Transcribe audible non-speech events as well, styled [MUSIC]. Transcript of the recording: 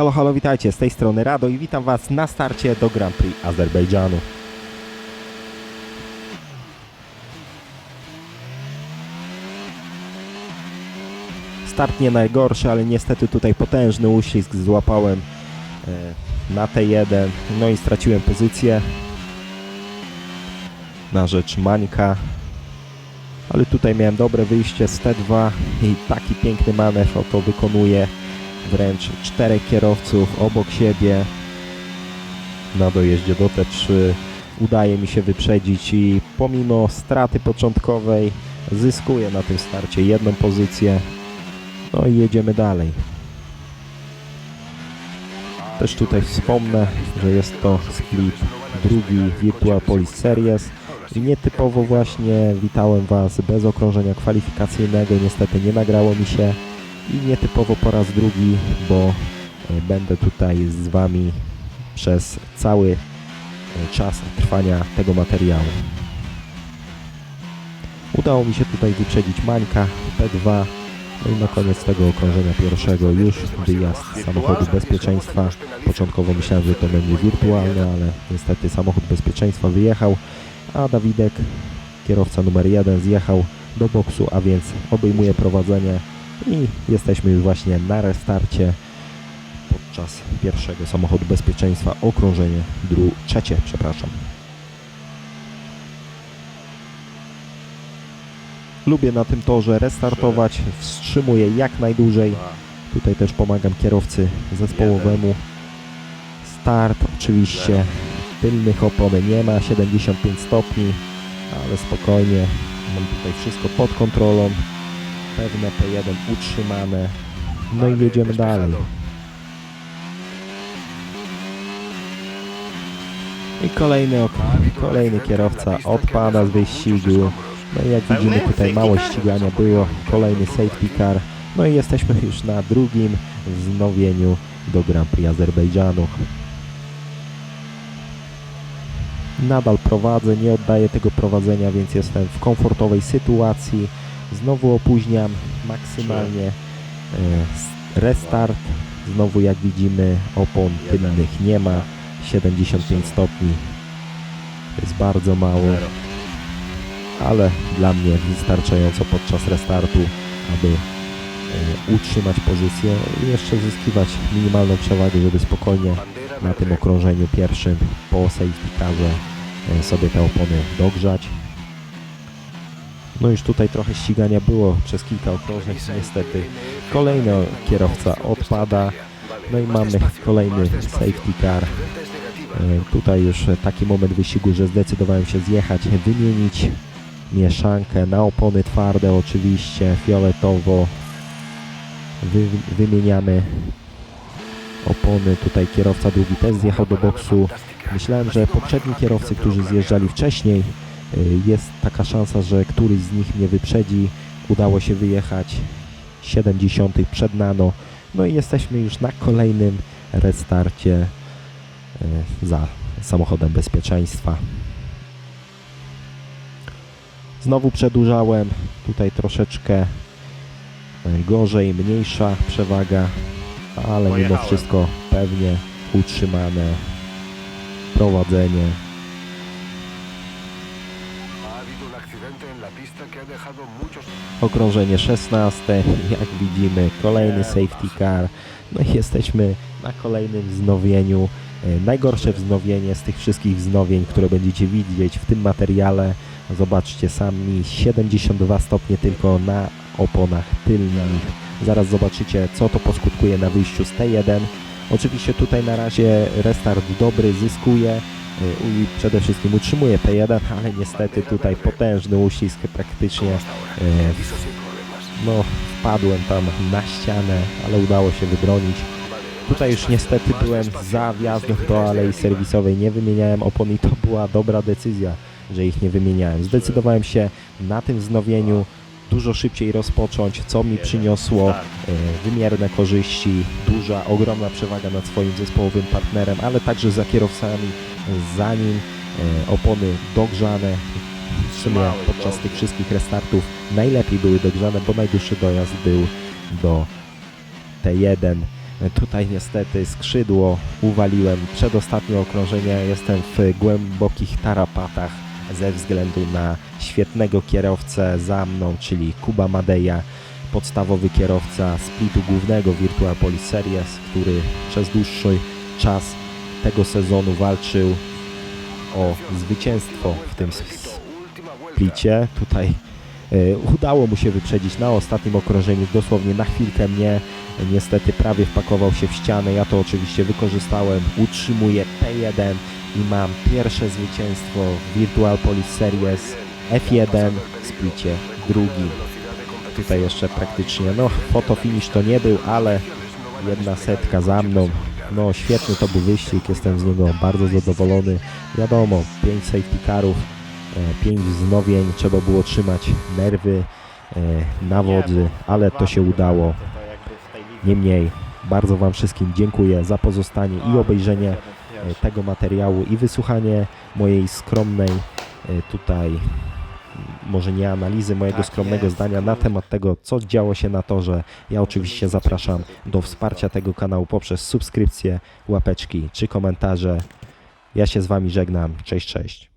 Halo, halo, witajcie, z tej strony Rado i witam Was na starcie do Grand Prix Azerbejdżanu. Start nie najgorszy, ale niestety tutaj potężny uścisk złapałem e, na T1, no i straciłem pozycję na rzecz Mańka. Ale tutaj miałem dobre wyjście z T2 i taki piękny manewr oto wykonuję wręcz czterech kierowców obok siebie. Na dojeździe do T3 udaje mi się wyprzedzić i pomimo straty początkowej zyskuję na tym starcie jedną pozycję. No i jedziemy dalej. Też tutaj wspomnę, że jest to split drugi Virtual Police Series. I nietypowo właśnie witałem Was bez okrążenia kwalifikacyjnego, niestety nie nagrało mi się i nietypowo po raz drugi, bo e, będę tutaj z Wami przez cały e, czas trwania tego materiału. Udało mi się tutaj wyprzedzić Mańka, P2, no i na koniec tego okrążenia pierwszego już wyjazd samochodu bezpieczeństwa. Początkowo myślałem, że to będzie wirtualne, ale niestety samochód bezpieczeństwa wyjechał, a Dawidek, kierowca numer jeden, zjechał do boksu, a więc obejmuje prowadzenie i jesteśmy już właśnie na restarcie podczas pierwszego samochodu bezpieczeństwa, okrążenie dru trzecie, przepraszam. Lubię na tym torze restartować, wstrzymuję jak najdłużej. Tutaj też pomagam kierowcy zespołowemu. Start oczywiście. Tylnych opony nie ma, 75 stopni, ale spokojnie, mam tutaj wszystko pod kontrolą pewne P1 utrzymane. No i jedziemy dalej. I kolejny, ok- kolejny kierowca odpada z wyścigu. No i jak widzimy tutaj mało ścigania było. Kolejny safety car. No i jesteśmy już na drugim wznowieniu do Grand Prix Azerbejdżanu. Nadal prowadzę, nie oddaję tego prowadzenia, więc jestem w komfortowej sytuacji. Znowu opóźniam maksymalnie e, restart. Znowu jak widzimy opon tylnych nie ma. 75 stopni. To jest bardzo mało, ale dla mnie wystarczająco podczas restartu, aby e, utrzymać pozycję i jeszcze zyskiwać minimalną przewagę, żeby spokojnie na tym okrążeniu pierwszym po safety e, sobie te opony dogrzać. No już tutaj trochę ścigania było przez kilka okrążeń, niestety kolejny kierowca odpada, no i mamy kolejny safety car. E, Tutaj już taki moment wyścigu, że zdecydowałem się zjechać, wymienić mieszankę na opony twarde oczywiście, fioletowo. Wy, wymieniamy opony, tutaj kierowca drugi też zjechał do boksu. Myślałem, że poprzedni kierowcy, którzy zjeżdżali wcześniej, jest taka szansa, że któryś z nich mnie wyprzedzi. Udało się wyjechać 70 przed nano. No i jesteśmy już na kolejnym restarcie y, za samochodem bezpieczeństwa. Znowu przedłużałem, tutaj troszeczkę y, gorzej, mniejsza przewaga, ale mimo Pojechałem. wszystko pewnie utrzymane prowadzenie. Okrążenie 16, [LAUGHS] jak widzimy, kolejny safety car. No i jesteśmy na kolejnym wznowieniu. E, Najgorsze wznowienie z tych wszystkich wznowień, które będziecie widzieć w tym materiale. Zobaczcie sami, 72 stopnie tylko na oponach tylnych. Zaraz zobaczycie, co to poskutkuje na wyjściu z T1. Oczywiście tutaj na razie restart dobry, zyskuje i przede wszystkim utrzymuje P1, ale niestety tutaj potężny uścisk praktycznie e, no, wpadłem tam na ścianę, ale udało się wybronić. Tutaj już niestety byłem za wjazdem do alei serwisowej, nie wymieniałem opon i to była dobra decyzja, że ich nie wymieniałem. Zdecydowałem się na tym wznowieniu dużo szybciej rozpocząć, co mi przyniosło e, wymierne korzyści, duża, ogromna przewaga nad swoim zespołowym partnerem, ale także za kierowcami, zanim e, opony dogrzane, w sumie podczas tych wszystkich restartów najlepiej były dogrzane, bo najdłuższy dojazd był do T1. E, Tutaj niestety skrzydło uwaliłem. Przedostatnie okrążenie jestem w głębokich tarapatach ze względu na świetnego kierowcę za mną, czyli Kuba Madeja, podstawowy kierowca splitu głównego Virtual Police Series, który przez dłuższy czas tego sezonu walczył o zwycięstwo w tym splicie. Tutaj e, udało mu się wyprzedzić na ostatnim okrążeniu, dosłownie na chwilkę mnie. Niestety prawie wpakował się w ścianę. Ja to oczywiście wykorzystałem. Utrzymuję P1 i mam pierwsze zwycięstwo w Virtual Police Series F1 w splicie drugim. Tutaj jeszcze praktycznie, no fotofinish to nie był, ale jedna setka za mną. No świetny to był wyścig, jestem z niego bardzo zadowolony. Wiadomo, 5 safety carów, 5 wznowień, trzeba było trzymać nerwy e, na wodzy, ale to się udało. Niemniej, bardzo Wam wszystkim dziękuję za pozostanie i obejrzenie e, tego materiału i wysłuchanie mojej skromnej e, tutaj może nie analizy, mojego Tak skromnego jest, zdania na temat tego, co działo się na torze. Ja oczywiście zapraszam do wsparcia tego kanału poprzez subskrypcje, łapeczki czy komentarze. Ja się z Wami żegnam. Cześć, cześć.